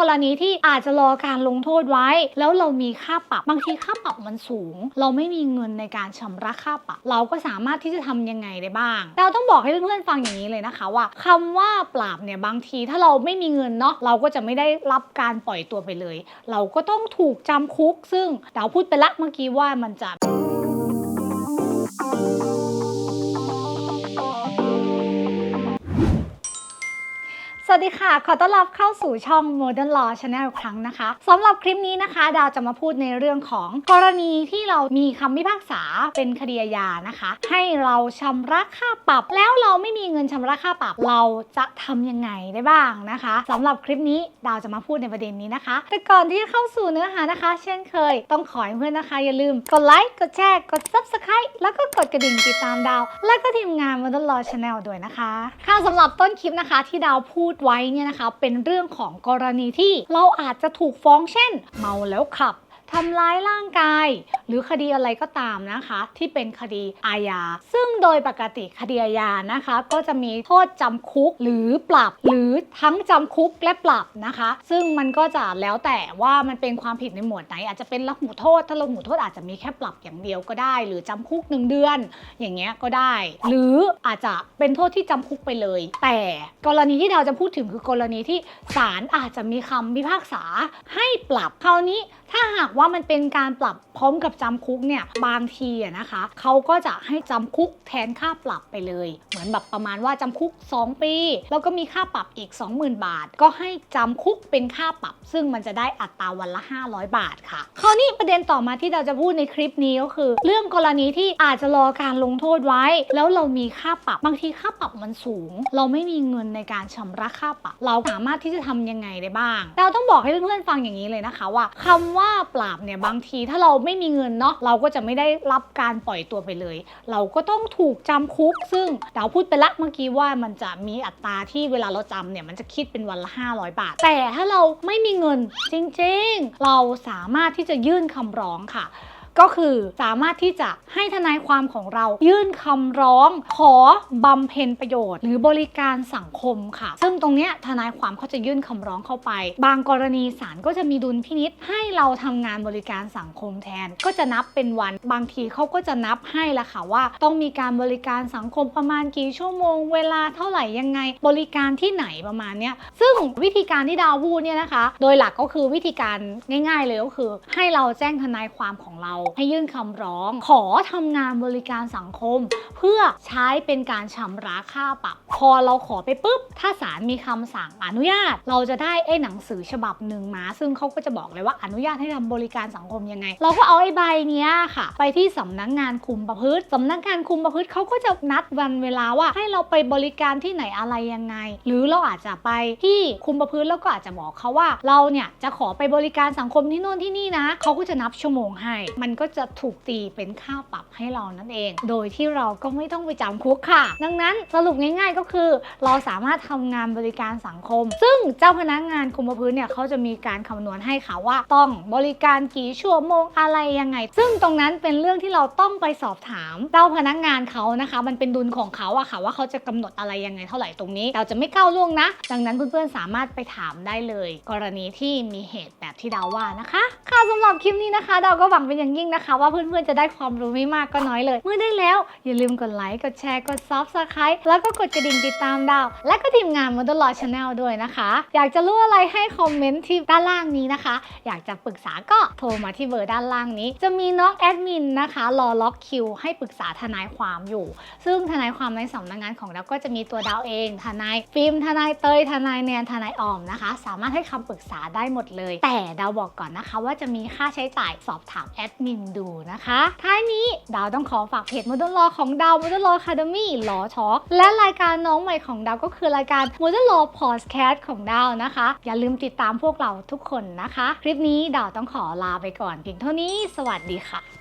กรณีที่อาจจะรอการลงโทษไว้ แล้วเรามีค่าปรับบางทีค่าปรับมันสูง เราไม่มีเงินในการชำระค่าปรับ เราก็สามารถที่จะทำยังไงได้บ้าง เราต้องบอกให้เพื่อนๆฟังอย่างนี้เลยนะคะว่าคำว่าปราบเนี่ยบางทีถ้าเราไม่มีเงินเนาะเราก็จะไม่ได้รับการปล่อยตัวไปเลย เราก็ต้องถูกจำคุก ซึ่งเดาพูดไปละเมื่อกี้ว่ามันจะ สวัสดีค่ะ ขอต้อนรับเข้าสู่ช่อง Modern Law Channel ครั้งนะคะสำหรับคลิปนี้นะคะ ดาวจะมาพูดในเรื่องของกรณีที่เรามีคำพิพากษาเป็นคดีอาญานะคะ ให้เราชำระค่าปรับ แล้วเราไม่มีเงินชำระค่าปรับ เราจะทำยังไงได้บ้างนะคะสำหรับคลิปนี้ดาวจะมาพูดในประเด็นนี้นะคะ แต่ก่อนที่จะเข้าสู่เนื้อหานะคะ เช่นเคย ต้องขอให้เพื่อนนะคะ อย่าลืมกดไลค์กดแชร์กด Subscribe แล้วก็กดกระดิ่งติดตามดาว และก็ทีมงาน Modern Law Channel ด้วยนะคะค่ะสำหรับต้นคลิปนะคะที่ดาวพูดไว้เนี่ยนะคะเป็นเรื่องของกรณีที่เราอาจจะถูกฟ้องเช่น เมาแล้วขับ ทำร้ายร่างกาย หรือคดีอะไรก็ตามนะคะ ที่เป็นคดีอาญา ซึ่งโดยปกติคดีอาญานะคะ ก็จะมีโทษจำคุกหรือปรับ หรือทั้งจำคุกและปรับนะคะ ซึ่งมันก็จะแล้วแต่ว่ามันเป็นความผิดในหมวดไหน อาจจะเป็นละหูโทษ ถ้าละหูโทษอาจจะมีแค่ปรับอย่างเดียวก็ได้ หรือจำคุกหนึ่งเดือน อย่างเงี้ยก็ได้ หรืออาจจะเป็นโทษที่จำคุกไปเลย แต่กรณีที่เราจะพูดถึงคือกรณีที่ศาลอาจจะมีคำพิพากษาให้ปรับคราวนี้ถ้าหากว่ามันเป็นการปรับพร้อมกับจำคุกเนี่ยบางทีอะนะคะเขาก็จะให้จำคุกแทนค่าปรับไปเลย เหมือนแบบประมาณว่าจำคุก 2 ปี แล้วก็มีค่าปรับอีก 20,000 บาท ก็ให้จำคุกเป็นค่าปรับ ซึ่งมันจะได้อัตราวันละ 500 บาทค่ะคราวนี้ประเด็นต่อมาที่เราจะพูดในคลิปนี้ก็คือ เรื่องกรณีที่อาจจะรอการลงโทษไว้ แล้วเรามีค่าปรับบางทีค่าปรับมันสูง เราไม่มีเงินในการชำระค่าปรับ เราสามารถที่จะทำยังไงได้บ้าง เราต้องบอกให้เพื่อนๆฟังอย่างนี้เลยนะคะว่าคำว่าปรับาบเนี่ยบางทีถ้าเราไม่มีเงินเนาะเราก็จะไม่ได้รับการปล่อยตัวไปเลย เราก็ต้องถูกจำคุก ซึ่งดาวพูดไปละเมื่อกี้ว่ามันจะมีอัตราที่เวลาเราจำเนี่ยมันจะคิดเป็นวันละ 500 บาท แต่ถ้าเราไม่มีเงินจริงๆ เราสามารถที่จะยื่นคำร้องค่ะ ก็คือสามารถที่จะให้ทนายความของเรา ยื่นคำร้อง ขอบำเพ็ญประโยชน์ หรือบริการสังคมค่ะ ซึ่งตรงเนี้ยทนายความเขาจะยื่นคำร้องเข้าไป บางกรณีศาลก็จะมีดุลพินิษให้เราทำงานบริการสังคมแทน ก็จะนับเป็นวัน บางทีเขาก็จะนับให้ละค่ะว่า ต้องมีการบริการสังคมประมาณกี่ชั่วโมง เวลาเท่าไหร่ยังไง บริการที่ไหนประมาณเนี้ยซึ่งวิธีการที่ดาวพูดเนี่ยนะคะ โดยหลักก็คือวิธีการง่าย ๆ เลยก็คือ ให้เราแจ้งทนายความของเราให้ยื่นคำร้อง ขอทำงานบริการสังคม เพื่อใช้เป็นการชำระค่าปรับ พอเราขอไปปุ๊บ ถ้าศาลมีคำสั่งอนุญาต เราจะได้ไอ้หนังสือฉบับหนึ่งมา ซึ่งเขาก็จะบอกเลยว่าอนุญาตให้ทำบริการสังคมยังไง เราก็เอาไอ้ใบเนี้ยค่ะ ไปที่สำนักงานคุมประพฤติสำนักงานคุมประพฤติเขาก็จะนัดวันเวลาว่าให้เราไปบริการที่ไหนอะไรยังไง หรือเราอาจจะไปที่คุมประพฤติแล้วก็อาจจะบอกเขาว่า เราเนี่ยจะขอไปบริการสังคมที่โน่นที่นี่นะเขาก็จะนับชั่วโมงให้มันก็จะถูกตีเป็นค่าปรับให้เรานั่นเอง โดยที่เราก็ไม่ต้องไปจำคุกค่ะ ดังนั้นสรุปง่ายๆก็คือ เราสามารถทำงานบริการสังคม ซึ่งเจ้าพนักงานคุมประพฤติเนี่ยเขาจะมีการคำนวณให้ค่ะว่า ต้องบริการกี่ชั่วโมงอะไรยังไง ซึ่งตรงนั้นเป็นเรื่องที่เราต้องไปสอบถามเจ้าพนักงานเขานะคะ มันเป็นดุลของเขาอะค่ะว่าเขาจะกำหนดอะไรยังไงเท่าไหร่ตรงนี้ เราจะไม่ก้าวล่วงนะ ดังนั้นเพื่อนๆสามารถไปถามได้เลย กรณีที่มีเหตุแบบที่ดาวว่านะคะค่ะสำหรับคลิปนี้นะคะ ดาวก็หวังเป็นอย่างยิ่งนะคะ ว่าเพื่อนๆจะได้ความรู้ไม่มากก็น้อยเลย เมื่อได้แล้ว อย่าลืมกดไลค์กดแชร์กด Subscribe แล้วก็กดกระดิ่งติดตามดาว และก็ทีมงาน Model Law Channel ด้วยนะคะ อยากจะรู้อะไรให้คอมเมนต์ที่ด้านล่างนี้นะคะ อยากจะปรึกษาก็โทรมาที่เบอร์ด้านล่างนี้ จะมีน้องแอดมินนะคะรอล็อกคิวให้ปรึกษาทนายความอยู่ ซึ่งทนายความในสำนักงานของเราก็จะมีตัวดาวเอง ทนายฟิล์มทนายเตยทนายแนนทนายออมนะคะ สามารถให้คำปรึกษาได้หมดเลย แต่ดาวบอกก่อนนะคะ ว่าจะมีค่าใช้จ่ายสอบถามแอดมินดูนะคะ ท้ายนี้ดาวต้องขอฝากเพจ Model Law ของดาว Model Law Academy ลอช็อกและรายการน้องใหม่ของดาวก็คือรายการ Model Law Podcast ของดาวนะคะ อย่าลืมติดตามพวกเราทุกคนนะคะ คลิปนี้ดาวต้องขอลาไปก่อนเพียงเท่านี้ สวัสดีค่ะ